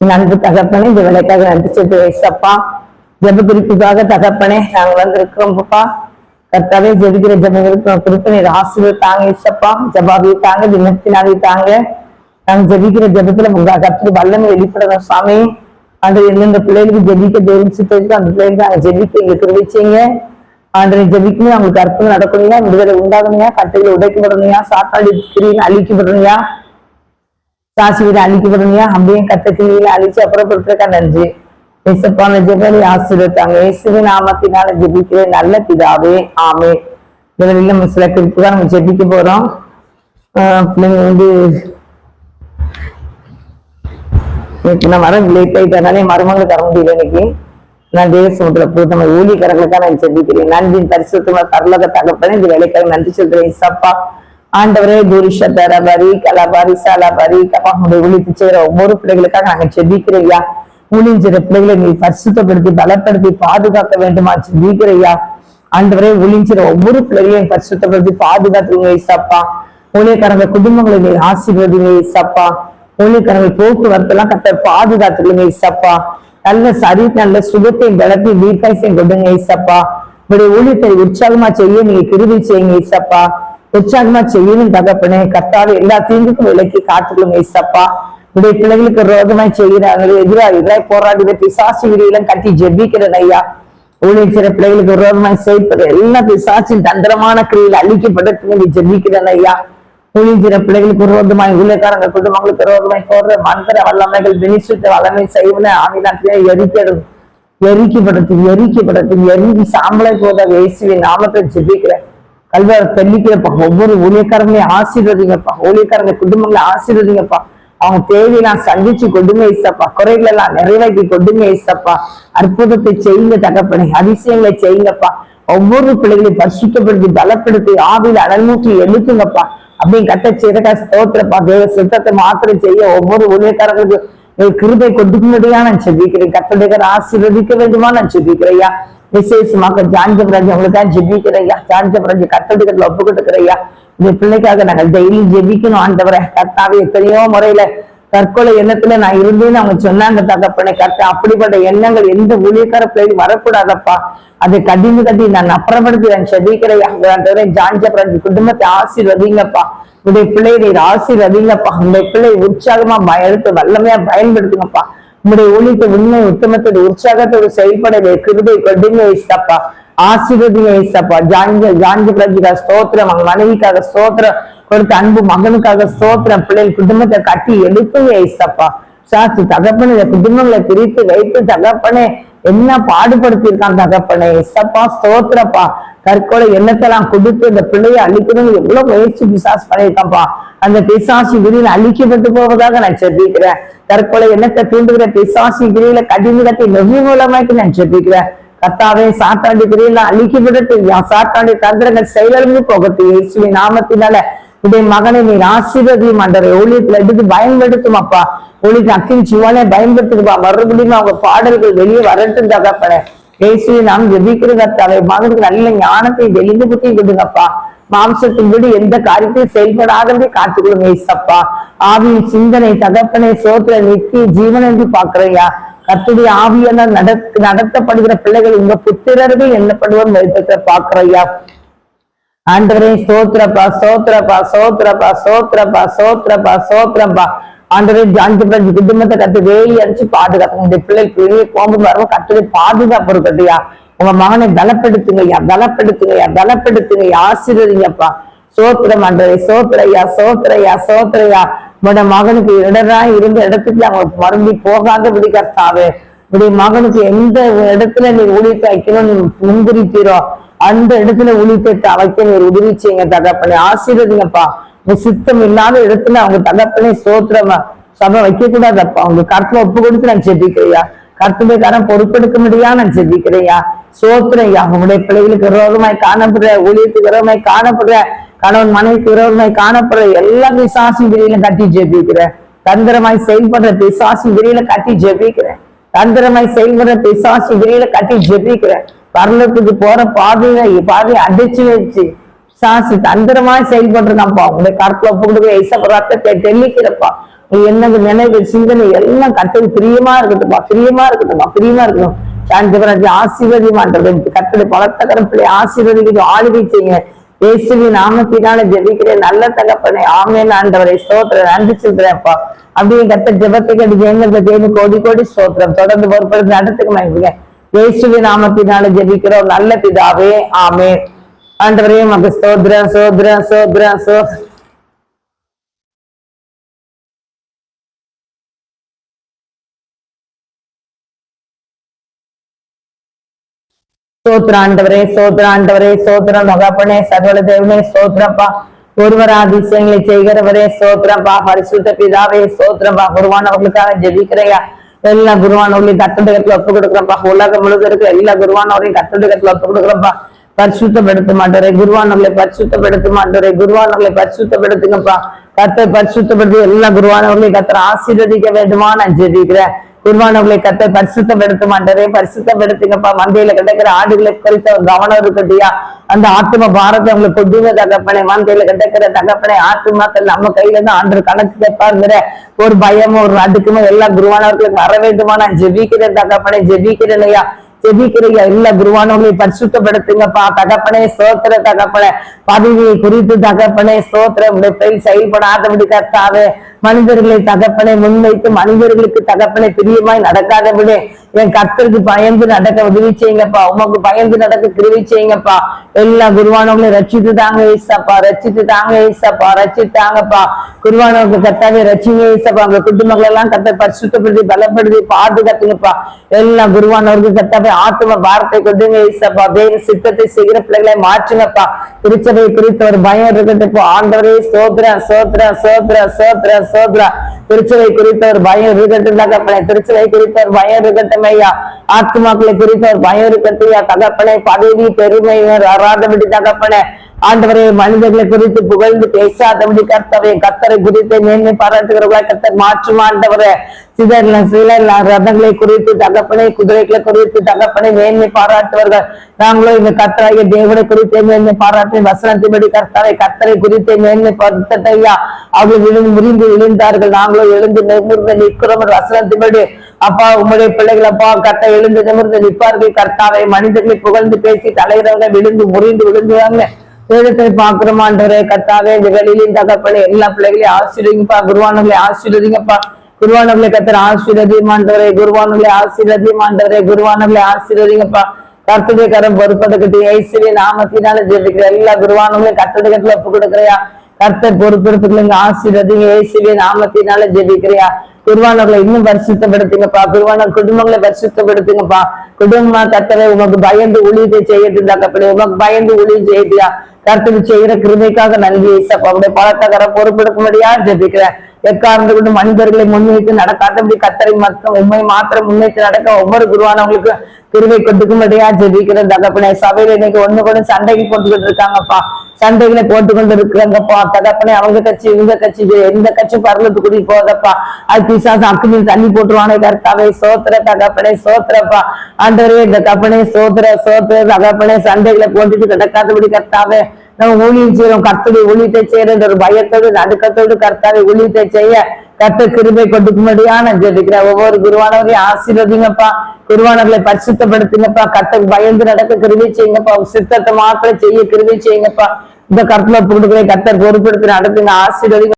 நன்றி தகப்பனே இந்த வேலைக்காக நன்றி சொல்லி வயசப்பா ஜெப குறிப்புக்காக தகப்பனே நாங்க வந்திருக்கிறோம் பாப்பா கர்த்தாவே ஜெபிக்கிற ஜபங்களுக்கு குறிப்பு நீர் ஆசிரியர் தாங்க இசப்பா ஜபாவியை தாங்க தினத்தினாவே தாங்க. நாங்க ஜெபிக்கிற ஜபத்துல உங்க கத்திரி வல்லமை வெளிப்படணும் சாமி. அந்த எந்தெந்த பிள்ளைகளுக்கு ஜெபிக்க தேவன் சித்தருக்கு அந்த பிள்ளைகளுக்கு நாங்க ஜெபிக்க எங்க தெரிவிச்சீங்க ஆண்டரை ஜெபிக்கணும் அவங்களுக்கு அற்புதம் நடக்கணுங்க விடுதலை உண்டாகணுங்க கட்டையில உடைக்கப்படணுங்க சாப்பாடு கிரியில் அழிக்கப்படணுங்க சாசி வீடு அழிக்கப்படுங்க அப்படியே கத்த கிளியில அழிச்சு அப்புறப்படுத்துறக்கா நன்றி. இசப்பான ஜெபலி ஆசிரியத்தாங்க இயேசுவின் நாமத்தினால ஜெபிக்கிற நல்ல பிதாவே ஆமே முதலில் நம்ம சில குறிப்பு தான் நம்ம ஜெபிக்க போறோம். பிள்ளைங்க வந்து இன்னைக்கு நான் வர லேட் ஆயிட்டனாலே மருமகள் தர முடியல இன்னைக்கு. நான் தேவசமத்துல போய் நம்ம ஊழியக்காரங்களுக்காக நான் ஜெபிக்கிறேன். நன்றியின் பரிசுத்தமாக தரலக தகப்பனே இந்த வேலைக்காக நன்றி சொல்றேன் இசப்பா ஆண்டவரே தூரிஷ தரபரி கலபாரி சாலபாரி கப்பாங்களுடைய விழித்து செய்யற ஒவ்வொரு பிள்ளைகளுக்காக நாங்க செபிக்கிறையா ஊழிஞ்சிற பிள்ளைகளை நீ பரிசுத்தப்படுத்தி பலப்படுத்தி பாதுகாக்க வேண்டுமா செபிக்கிறையா ஆண்டவரே ஒளிஞ்சிற ஒவ்வொரு பிள்ளைகளையும் பரிசுத்தப்படுத்தி பாதுகாத்துங்க இசப்பா ஊழியக்காரங்க குடும்பங்களை நீ ஆசீர்வதிங்க இசப்பா ஊழியக்காரங்க போக்குவரத்து எல்லாம் கத்த பாதுகாத்துக்கங்க இசப்பா நல்ல சரி நல்ல சுகத்தையும் பலத்தையும் வீட்டாசையும் கொடுங்க இசப்பா இப்படி ஊழியத்தை உற்சாகமா செய்ய நீங்க கிருதி செய்யுங்க இசப்பா உற்சாகமா செய்யணும் தகப்பனே. கத்தாவே எல்லா தீங்குக்கும் விலக்கி காத்துக்கணும் இசப்பா உடைய பிள்ளைகளுக்கு ரோகமாய் செய்கிறாங்களே எதிராக எதிராய் போராடுகிற பிசாசு விடியெல்லாம் கட்டி ஜெபிக்கிறேன் ஐயா. ஊழியர் சில பிள்ளைகளுக்கு ரோகமாய் செய்ப்பது எல்லா பிசாசின் தந்திரமான கிரியில் அழிக்கப்பட்டு நீ ஜெபிக்கிறேன் ஐயா. ஊழியர் பிள்ளைகளுக்கு ரோதமாய் ஊழியக்காரங்க குடும்பங்களுக்கு ரோதமாய் போடுற மந்திர வல்லமைகள் வினிசுத்த வல்லமை செய்வன. ஆவினாத்திலே எரிக்கிறது எரிக்கப்படத்து எரிக்கப்படத்து எரிக்கி சாம்பலை போத இயேசுவின் நாமத்தை ஜெபிக்கிறேன். கல்வார தள்ளிக்கிறப்பா ஒவ்வொரு ஊழியக்காரங்களையும் ஆசீர்வதிங்கப்பா. ஊழியக்காரங்க குடும்பங்களை ஆசீர்வதிங்கப்பா. அவங்க தேவையெல்லாம் சந்திச்சு கொடுமை இசப்பா. குறைகள் எல்லாம் நிறைவாக்கி கொடுங்க இசப்பா. அற்புதத்தை செய்யுங்க தகப்பனை. அதிசயங்களை செய்யுங்கப்பா. ஒவ்வொரு பிள்ளைகளையும் பரிசுத்தப்படுத்தி பலப்படுத்தி ஆவியில் அனல்மூட்டி எழுத்துங்கப்பா அப்படின்னு கட்ட சிறகா ஸ்தோத்திரப்பா. தேவ சித்தத்தை மாத்திரம் செய்ய ஒவ்வொரு ஊழியக்காரர்களுக்கு நீ கிருபை கொடுக்கும்படியா நான் செபிக்கிறேன். கத்தடைக்கிற ஆசீர்வதிக்க வேண்டுமா நான் செபிக்கிறையா விசேஷமாக ஜான்ஜபராஜ் அவங்களுக்காக ஜெபிக்கிறையா ஜான்ஜபராஜ் கத்தடிக்கிறதுல ஒப்பு கொடுக்குறையா இந்த பிள்ளைக்காக நாங்கள் டெய்லி ஜெபிக்கணும் ஆண்டவரை. கர்த்தாவே எத்தனையோ முறையில தற்கொலை எண்ணத்துல நான் இருந்தேன்னு அவங்க சொன்னாங்க தகப்பனை. கரெக்டா அப்படிப்பட்ட எண்ணங்கள் எந்த ஊழியக்கார பிள்ளை வரக்கூடாதப்பா. அதை கடிந்து கட்டி நான் அப்புறப்படுத்தி நான் செதிக்கிறேன் ஜான்ஜபராஜ் குடும்பத்தை ஆசீர்வதிங்கப்பா. உடைய பிள்ளையை ஆசீர்வதிங்கப்பா. உடைய பிள்ளை உற்சாகமா பயத்து வல்லமையா பயன்படுத்துங்கப்பா. உங்களுடைய ஊழியத்தை உண்மை உத்தமத்தோட உற்சாகத்தோடு செயல்பட கிருபை கொடுங்க இசப்பா ஆசீர்வதிங்க இசப்பா ஜாஞ்ச ஜாஞ்ச பிரஜிகா ஸ்தோத்திரம் அவங்க மனைவிக்காக ஸ்தோத்திரம் கொடுத்த அன்பு மகனுக்காக ஸ்தோத்திரம் பிள்ளைகள் குடும்பத்தை கட்டி எழுப்புங்க இசப்பா சாட்சி தகப்பனை இந்த குடும்பங்களை பிரித்து வைத்து தகப்பனே என்ன பாடுபடுத்தியிருக்கான் தகப்பனே? இசப்பா ஸ்தோத்திரப்பா. தற்கொலை எண்ணத்தெல்லாம் கொடுத்து இந்த பிள்ளையை அழிக்கணும்னு எவ்வளவு முயற்சி பிசாஸ் பண்ணியிருக்கான்ப்பா. அந்த பிசாசி விரியில் அழிக்கப்பட்டு போவதாக நான் செபிக்கிறேன் தற்கொலை எண்ணத்தை தூண்டுகிற பிசாசி விரியில கடிமிடத்தை நெறி மூலமாக்கி நான் செபிக்கிறேன் கத்தாவே சாத்தாண்டி பிரியில அழிக்கப்பட்டு சாத்தாண்டி தந்திரங்கள் செயலிழந்து போகட்டு இயேசுவின் நாமத்தினால உடைய மகனை நீர் ஆசீர்வதியும் ஆண்டவரை ஊழியத்துல எடுத்து பயன்படுத்தும் அப்பா ஊழியத்தை அக்கின் சிவானே பயன்படுத்துப்பா மறுபடியும் அவங்க பாடல்கள் வெளியே வரட்டும் தகப்பன ஏசியை நாம் ஜபிக்கிறதா தலை மகனுக்கு நல்ல ஞானத்தை தெளிந்து புத்தி கொடுங்கப்பா. மாம்சத்தின் விடு எந்த காரியத்தையும் செயல்படாதபடி காத்துக்கொள்ளும் ஏசப்பா. ஆவியின் சிந்தனை தகப்பனை சோத்துல நித்திய ஜீவன் என்று பாக்குறையா கத்துடைய ஆவியெல்லாம் நட நடத்தப்படுகிற பிள்ளைகள் உங்க புத்திரர்கள் என்னப்படுவோம் வைத்திருக்கிற பாக்குறையா ஆண்டவரே சோத்திரப்பா சோத்திரப்பா சோத்திரப்பா சோத்திரப்பா சோத்திரப்பா சோத்திரப்பா ஆண்டவரே ஜான்ஜி பிரஞ்சு குடும்பத்தை கட்டி வேலி அடிச்சு பாதுகாப்பு உங்க பிள்ளைக்கு வெளியே போகும்போது வரவும் கட்டுரை பாதுகாப்பு இருக்கட்டையா உங்க மகனை பலப்படுத்துங்கய்யா பலப்படுத்துங்கய்யா பலப்படுத்துங்கய்யா. ஆசீர்வதிங்கப்பா. சோத்திரம் ஆண்டவரே சோத்திரையா சோத்திரையா சோத்திரையா. உங்களோட மகனுக்கு இடரா இருந்த இடத்துக்கு அவங்க மறுபடி போகாத விடுகர்த்தாவே உடைய மகனுக்கு எந்த இடத்துல நீ ஊழியத்தை வைக்கணும்னு முந்திரிக்கிறோம் அந்த இடத்துல ஊழியத்தை வைக்க நீர் உதவி செய்யுங்க தகப்பனே ஆசீர்வதிங்கப்பா. சித்தம் இல்லாத இடத்துல அவங்க தகப்பனே சோத்திரமா சபை வைக்க கூடாதப்பா அவங்க கருத்துல ஒப்பு கொடுத்து நான் செபிக்கிறையா கருத்துடைய பொறுப்பெடுக்க முடியா நான் செபிக்கிறையா சோத்திரையா உங்களுடைய பிள்ளைகளுக்கு விரோதமாய் காணப்படுற ஊழியத்துக்கு விரோதமாய் காணப்படுற கணவன் மனைவிக்கு விரோதமாய் காணப்படுற எல்லா பிசாசி விரியிலும் கட்டி ஜெபிக்கிறேன். தந்திரமாய் செயல்படுற பிசாசி விரியில கட்டி ஜெபிக்கிறேன். தந்திரமாய் செயல்படுற பிசாசி விரியில கட்டி ஜெபிக்கிறேன். பரலத்துக்கு போற பாதையை பாதையை அடிச்சு வச்சு சாசி தந்திரமா செயல்பட்டுருக்கான்ப்பா. உங்களுடைய கருத்துல போட்டு கொடுக்க தெளிக்கிறப்பா. நீ நினைவு சிந்தனை எல்லாம் கட்டது பிரியமா இருக்கட்டும்ப்பா. பிரியமா இருக்கட்டும்ப்பா. பிரியமா இருக்கணும். சாந்திபராஜ் ஆசீர்வதிமான்றது. கத்தது பலத்த கரப்பிள்ளை ஆசீர்வதிக்கு ஆளுகை செய்யுங்க இயேசுவி நாமத்தினால ஜெபிக்கிறேன். நல்ல தகப்பனே. ஆமேன் ஆண்டவரை. ஸ்தோத்திரம். நன்றி சொல்றேன்ப்பா அப்படியே கத்த ஜெபத்தை கட்டி ஜெயங்க தேவனு கோடி கோடி ஸ்தோத்திரம். தொடர்ந்து பொறுப்படுத்தி நடத்துக்கு மகிழ்வுங்க இயேசுவி நாமத்தினால ஜெபிக்கிறோம். நல்ல பிதாவே. ஆமே ஆண்டவரே மக சோத்ர சோத்ரம் சோத்ர சோ சோத்ராண்டவரே சோத்ராண்டவரே ஸ்தோத்திரம் ஆண்டவரே சகல தேவனே சோத்ரப்பா ஒருவர் அதிசயங்களை செய்கிறவரே சோத்ரப்பா பரிசுத்த பிதாவே சோத்ரப்பா குருவானவர்களுக்காக ஜெபிக்கிறையா. எல்லா குருவானவர்களையும் கத்தடகத்துல ஒப்பு கொடுக்குறப்பா உலகம் முழுக்க இருக்கிற எல்லா குருவானவரையும் கத்தடகத்துல ஒப்பு கொடுக்குறப்பா பரிசுத்தப்படுத்த மாட்டாரே குருவானவர்களை பரிசுத்தப்படுத்த மாட்டாரே குருவானவர்களை பரிசுத்தப்படுத்துங்கப்பா. கத்தை பரிசுத்தப்படுத்தி எல்லா குருவானவர்களையும் கத்தரை ஆசீர்வதிக்க வேண்டுமா நான் ஜெபிக்கிறேன். குருவானவர்களை கத்த பரிசுத்தப்படுத்த மாட்டாரே பரிசுத்தப்படுத்துங்கப்பா. மந்தையில கிடக்கிற ஆடுகளை குறித்த கவனம் இருக்கட்டியா அந்த ஆத்ம பாரத்தை உங்களுக்கு கொடுங்க தகப்பனை. மந்தையில கிடக்கிற தகப்பனை ஆத்மாக்கள் நம்ம கையில தான் ஆண்டு கணக்கு கேட்பாருங்கிற ஒரு பயமும் ஒரு அடுக்குமோ எல்லா குருவானவர்களுக்கு வர வேண்டுமா நான் ஜெபிக்கிறேன் தகப்பனை. ஜெபிக்கிறேன் ஐயா. ஜெபிக்கிறீங்க இல்ல குருவானவர்களை பரிசுத்தப்படுத்துங்கப்பா. தகப்பனே சோத்திர தகப்பன. பதவியை குறித்து தகப்பனே சோத்திரம் உடைய செயல்படாதபடி கர்த்தாவே மனிதர்களை தகப்பனை முன்வைத்து மனிதர்களுக்கு தகப்பனை பிரியமாய் நடக்காதபடி என் கர்த்தருக்கு பயந்து நடக்க உதவி செய்யுங்கப்பா. உமக்கு பயந்து நடக்க கிருவி செய்யுங்கப்பா. எல்லா குருவானவங்களையும் ரச்சித்து தாங்க ஈசப்பா. ரச்சித்து தாங்க ஏசப்பா ரச்சித்தாங்கப்பா குருவானவங்க கத்தாவே ரச்சிங்க ஈசப்பா. உங்க குடும்பங்கள் எல்லாம் கத்த பரிசுத்தப்படுத்தி பலப்படுத்தி பாதுகாத்துங்கப்பா. எல்லா குருவானவருக்கு கத்தாவே ஆத்தும வார்த்தை கொடுங்க ஈசப்பா. வேறு சித்தத்தை செய்கிற பிள்ளைகளை மாற்றுங்கப்பா. திருச்சபை குறித்த ஒரு பயம் இருக்கட்டும். ஆண்டவரே சோத்ரா சோத்ரா சோத்ரா சோத்ரா சோத்ரா. திருச்சபை குறித்த ஒரு பயம் இருக்கட்டும் தகப்பனே திருச்சிலை குறித்த ஒரு பயம் இருக்கட்டும் ஐயா ஆத்மாக்களை குறித்த ஒரு பயம் இருக்கட்டும் ஐயா பதவி பெருமை வராதபடி தகப்பனே. ஆண்டவரே மனிதர்களை குறித்து புகழ்ந்து பேசாதபடி கர்த்தவை கத்தரை குறித்து மேன்மை பாராட்டுகிறவர்களா கத்தர் மாற்றும் ஆண்டவரே. சிதர்ல சில ரதங்களை குறித்து தகப்பனை குதிரைகளை குறித்து தகப்பனை மேன்மை பாராட்டுவார்கள். நாங்களும் இந்த கத்தராகிய தேவனை குறித்து மேன்மை பாராட்டி வசனத்தின்படி கர்த்தரை கத்தரை குறித்து மேன்மை படுத்தையா அவர்கள் விழுந்து முறிந்து விழுந்தார்கள் நாங்களும் எழுந்து நிமிர்ந்து நிற்கிறோம் வசனத்தின்படி. அப்பா உங்களுடைய பிள்ளைகள் அப்பா கத்த எழுந்து நிமிர்ந்து நிற்பார்கள். கர்த்தாவை மனிதர்களை புகழ்ந்து பேசி தலைவர்களை விழுந்து முறிந்து விழுந்துவாங்க வேதத்தை பாக்குறோமான்றவரே கத்தாவே இந்த வெளியிலும் தகப்பனே எல்லா பிள்ளைகளையும் ஆசீர்வதிங்கப்பா குருவானவர்களை ஆசீர்வதிங்கப்பா. குருவானவர்களை கத்திர ஆசீர்வதிமாண்டவரே குருவானவர்களை ஆசீர்வதிமாண்டவரே குருவானவர்களை ஆசீர்வதிங்கப்பா. கர்த்தடைய கரம் பொறுப்பெடுக்கட்டும் ஐஸ்வர்ய நாமத்தினால ஜெபிக்கிற எல்லா குருவானவர்களையும் கர்த்தடைய கட்டில ஒப்பு கொடுக்குறியா. கர்த்தர் பொறுப்பெடுத்துக்கலுங்க ஆசீர்வதிங்க இயேசுவே நாமத்தினால ஜெபிக்கிறியா. குருவானவர்களை இன்னும் பரிசுத்தப்படுத்துங்கப்பா குருவான குடும்பங்களை பரிசுத்தப்படுத்துங்கப்பா. குடும்பமா கத்தரை உமக்கு பயந்து ஊழியத்தை செய்யட்டு தக்கப்படி உமக்கு பயந்து ஊழியம் செய்யட்டியா கருத்து செய்கிற கிருமைக்காக நன்றி ஏசப்பா உடைய பழத்தகர பொறுப்பெடுக்கும்படியா ஜெபிக்கிறேன். எக்காரணத்தை கொண்டு மனிதர்களை முன்வைத்து நடக்காதபடி கத்தரை மக்கள் உண்மை மாத்திரம் முன்வைத்து நடக்க ஒவ்வொரு குருவானவங்களுக்கு கிருவை கொடுக்கும்படியா ஜெபிக்கிற தகப்பனே. சபையில இன்னைக்கு ஒண்ணு கூட சண்டைக்கு போட்டுக்கிட்டு இருக்காங்கப்பா. சண்டைகளை போட்டுக்கொண்டு இருக்கிறாங்கப்பா தகப்பனே அவங்க கட்சி இவங்க கட்சி எந்த கட்சி பரலத்து கூடி போதப்பா அது பிசாசு அக்குமில் தண்ணி போட்டுருவானே கர்த்தாவே சோத்திர தகப்பனே சோத்திரப்பா. ஆண்டவரே இந்த கப்பனே சோத்திர சோத்திர தகப்பனே சண்டைகளை போட்டுட்டு கிடக்காதபடி கர்த்தாவே. நம்ம ஊழியம் செய்யறோம் கர்த்தரை ஊழியத்தை செய்யறது ஒரு பயத்தோடு நடுக்கத்தோடு கர்த்தாவை ஊழியத்தை செய்ய. கர்த்த கிருபை கொடுக்கும்படியான ஜெபிக்கிற ஒவ்வொரு குருவானவரையும் ஆசீர்வதிங்கப்பா. குருவானவர்களை பரிசுத்தப்படுத்துங்கப்பா. கர்த்தக்கு பயந்து நடக்க கிருபை செய்யுங்கப்பா. சித்தத்தை மாத்திரம் செய்ய கிருபை செய்யுங்கப்பா. இந்த கருத்துல கொடுக்குற கத்தர் பொறுப்படுத்தி நடத்துங்க ஆசீர்வதிங்க